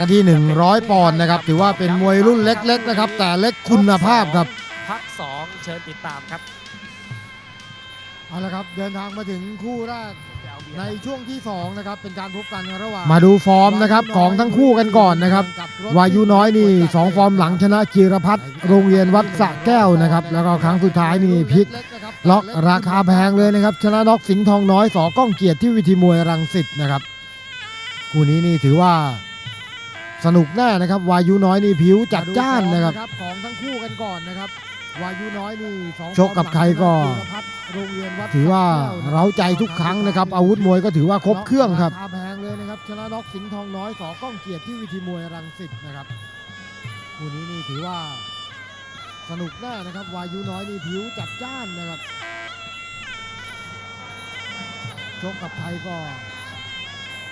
กันที่ 100 ปอนด์นะครับ ถือว่าเป็นมวยรุ่นเล็ก ๆ นะครับ แต่เล็กคุณภาพครับ พักสองเชิญติดตามครับเอาละครับเดินทางมาถึงคู่แรกในช่วงที่ 2 นะครับ เป็นการพบกันระหว่างมาดูฟอร์มนะครับของทั้งคู่กันก่อนนะครับ วายุน้อยนี่ 2 ฟอร์มหลังชนะจีรพัฒน์โรงเรียนวัดสระแก้วนะครับ แล้วก็ครั้งสุดท้ายนี่พลิกล็อกราคาแพงเลยนะครับ ชนะน็อกสิงห์ทองน้อยสอก้องเกียรติที่วิธีมวยรังสิตนะครับ คู่นี้นี่ถือว่า สนุกแน่นะครับ วายุน้อยนี่ผิวจัดจ้านนะครับของทั้งคู่กันก่อนนะครับวายุน้อยนี่ชกกับใครก็ถือว่าเร้าใจทุกครั้งนะครับ อาวุธมวยก็ถือว่าครบเครื่องครับาแพงเลยนะครับชนะน็อกสิงห์ทองน้อยสอก้องเกียรติที่วิธีมวยรังสิตนะครับคู่นี้นี่ถือว่าสนุกแน่นะครับ วายุน้อยนี่ผิวจัดจ้านนะครับชกกับไทยก็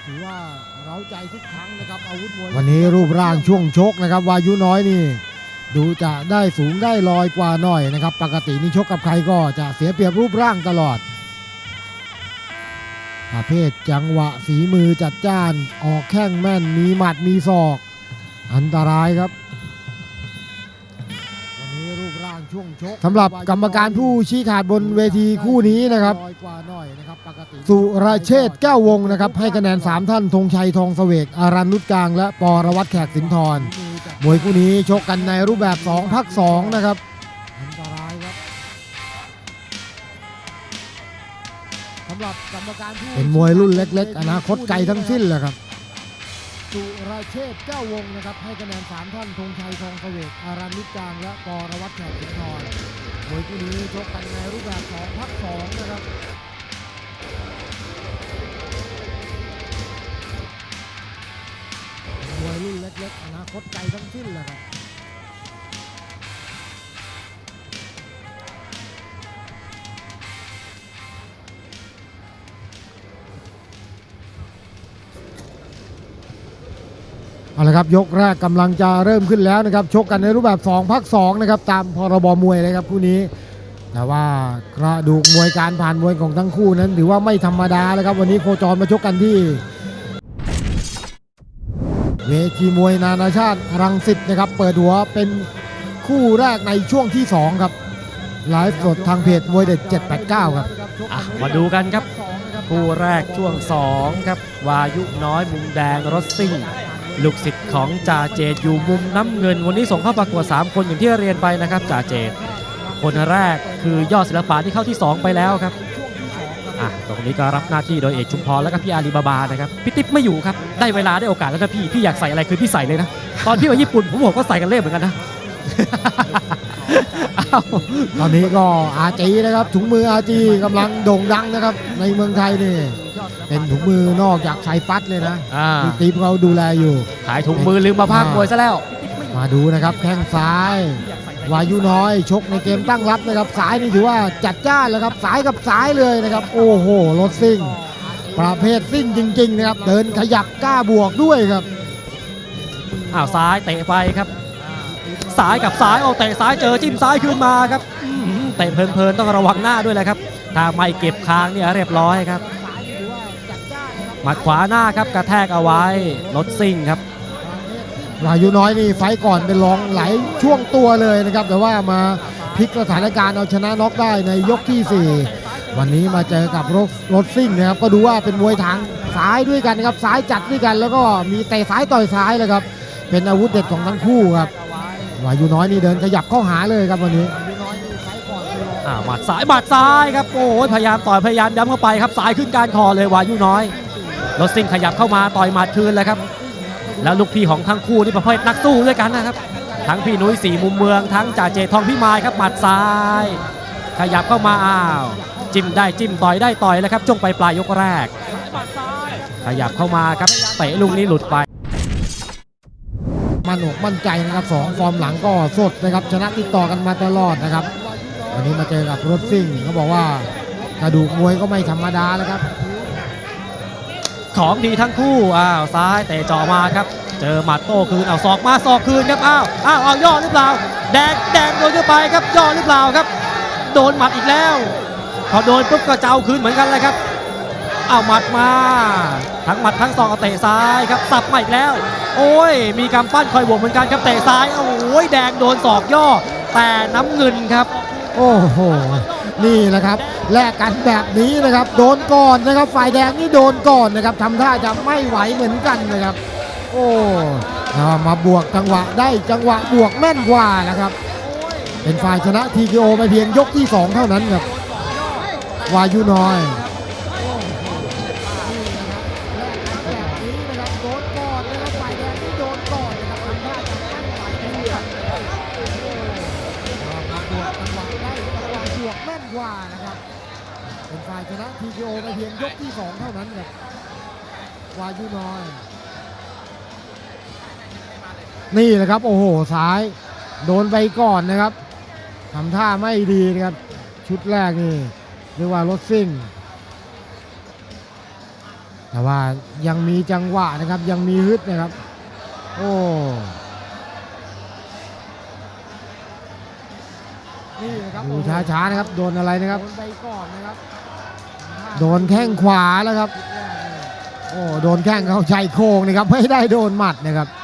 ถือว่าเราใจทุกครั้งนะครับอาวุธมวยวันนี้รูปร่างช่วงชกนะครับวายุน้อยนี่ ดูจะได้สูงได้ลอยกว่าหน่อยนะครับ ปกตินี่ชกกับใครก็จะเสียเปรียบรูปร่างตลอดประเภทจังหวะฝีมือจัดจ้าน ออกแข้งแม่นมีหมัดมีศอก อันตรายครับ สำหรับกรรมการผู้ชี้ขาดบนเวทีคู่นี้นะครับ สุรเชษฐ์แก้ววงนะครับ ให้คะแนน 3 ท่านธงชัยทองเสวกอารันนุชกลาง และปรวัตรแขกสินทรมวยคู่นี้ชกกันในรูปแบบ 2 พัก 2 นะครับอันตรายครับสำหรับกรรมการผู้เป็นมวยรุ่นเล็ก ๆ อนาคตไกลทั้งสิ้นแหละครับ สุรเชษฐ์แก้ววงนะครับ ให้คะแนน3ท่านธงชัยทองเสวกอารันนุชกลางและปรวัตรแขกสินทรมวยคู่นี้ชกกันในรูปแบบ2พักสองนะครับมวยรุ่นเล็กๆอนาคตไกลทั้งสิ้นแหละครับ เอาละครับยกแรกกำลังจะเริ่มขึ้นแล้วนะครับชกกันในรูปแบบ 2 พัก2นะครับตามพรบมวยเลยครับคู่นี้ แต่ว่ากระดูกมวยการผ่านมวยของทั้งคู่นั้น ถือว่าไม่ธรรมดาแล้วครับวันนี้โคจรมาชกกันที่ เวทีมวยนานาชาติรังสิตนะครับเปิดหัวเป็นคู่แรกในช่วงที่ 2 ครับไลฟ์สดทางเพจมวยเด็ด 789 ครับอะมาดูกันครับ คู่แรกช่วง 2 ครับ วายุน้อยมุมแดงรถซิ่ง ลูกศิษย์ของจ่าเจดอยู่มุมน้ำเงิน วันนี้ส่งเข้าประกวด3 คนอย่างที่เรียนไปนะครับจ่าเจดคนแรกคือยอดศิลปะที่เข้าที่ 2 ไปแล้วครับอะตรงนี้ก็รับหน้าที่โดยเอกชุมพรแล้วก็พี่อาลีบาบานะครับพี่ติ๊บไม่อยู่ครับได้เวลาได้โอกาสแล้วนะพี่พี่อยากใส่อะไรคือพี่ใส่เลยนะตอนพี่ไปญี่ปุ่นผมบอกก็ใส่กันเล่เหมือนกันนะตอนนี้ก็อาจีนะครับถุงมืออาจีกำลังโด่งดังนะครับในเมืองไทยนี่ เป็นถุงมือนอกจากใช้ปัดเลยนะอ่าที่ตีมเขาดูแลอยู่ ขายถุงมือลืมมาพากมวยซะแล้ว มาดูนะครับแข้งซ้าย วายุน้อยชกในเกมตั้งรับนะครับสายนี่ถือว่าจัดจ้านแล้วครับสายกับสายเลยนะครับ โอ้โหรถซิ่ง ประเภทซิ่งจริง ๆ นะครับ เดินขยับกล้าบวกด้วยครับอ้าวซ้ายเตะไปครับซ้ายกับซ้ายเอาเตะซ้ายเจอจิ้มซ้ายขึ้นมาครับอื้อหือเตะเพลินๆต้องระวังหน้าด้วยแหละครับถ้าไม่เก็บคางเนี่ยเรียบร้อยครับห มัดขวาหน้าครับกระแทกเอาไว้รถซิ่งครับวายุน้อยนี่ไฟต์ก่อนเป็นรองไหลายช่วงตัวเลยนะครับ แต่ว่ามาพลิกสถานการณ์เอาชนะน็อกได้ในยกที่ 4 วันนี้มาเจอกับรถรถซิ่งนะครับ ก็ดูว่าเป็นมวยทางซ้ายด้วยกันนะครับซ้ายจัดด้วยกันแล้วก็มีเตะซ้ายต่อยซ้ายเลยครับ เป็นอาวุธเด็ดของทั้งคู่ครับวายุน้อยนี่เดินขยับเข้าหาเลยครับวันนี้อ่าหมัดซ้ายหมัดซ้ายครับโอ้ยพยายามต่อยพยายามย้ำเข้าไปครับสายขึ้นการคอเลยวายุน้อย รถซิ่งขยับเข้ามาต่อยหมัดคืนเลยครับ แล้วลูกพี่ของทั้งคู่นี่ประเภทนักสู้ด้วยกันนะครับ ทั้งพี่นุ้ยสีมุมเมืองทั้งจ่าเจทองพี่มายครับหมัดซ้าย ขยับเข้ามาอ้าว จิ้มได้จิ้มต่อยได้ต่อยแล้วครับช่วงปลายปลายยกแรก ขยับเข้ามาครับเตะลูกนี้หลุดไปมั่นอกมั่นใจนะครับสองฟอร์มหลังก็สดนะครับชนะติดต่อกันมาตลอดนะครับวันนี้มาเจอกับรถซิ่งเขาบอกว่ากระดูกมวยก็ไม่ธรรมดาแล้วครับ ของดีทั้งคู่อ้าวซ้ายเตะจาะมาครับ เจอหมัดโต้คืนเอาศอกมาศอกคืนครับอ้าวอ้าวเอาย่อหรือเปล่า แดงแดงโดนเข้าไปครับย่อหรือเปล่าครับ โดนหมัดอีกแล้ว พอโดนปุ๊บก็เจ้าคืนเหมือนกันเลยครับเอาหมัดมา ทั้งหมัดทั้งศอกเตะซ้ายครับสับมาอีกแล้ว โอ้ย มีกำปั้นคอยบวกเหมือนกันครับเตะซ้ายโอ้ยแดงโดนศอกย่อแต่น้ำเงินครับ โอ้โห นี่แหละครับ แลกกันแบบนี้นะครับ โดนก่อนนะครับ ฝ่ายแดงนี่โดนก่อนนะครับทำท่าจะไม่ไหวเหมือนกันนะครับ โอ้ามาบวกจังหวะได้จังหวะบวกแม่นกว่านะครับ เป็นฝ่ายชนะที k o ไปเพียงยกที่ 2 เท่านั้นครับ วายุน้อย ว่านะครับ เป็นฝ่ายชนะ TKO ไปเพียงยกที่ 2 เท่านั้นครับวายุน้อย นี่แหละครับ โอ้โหซ้าย โดนไปก่อนนะครับทำท่าไม่ดีนะครับ ชุดแรกนี่เรียกว่ารถซิ่ง แต่ว่ายังมีจังหวะนะครับยังมีฮึดนะครับ โอ้ ดูช้าช้าๆนะครับ โดนอะไรนะครับ โดนไปก่อนนะครับ โดนแข้งขวาแล้วครับ โอ้ โดนแข้งเขาชายโครงนะครับ ไม่ได้โดนหมัดนะครับโ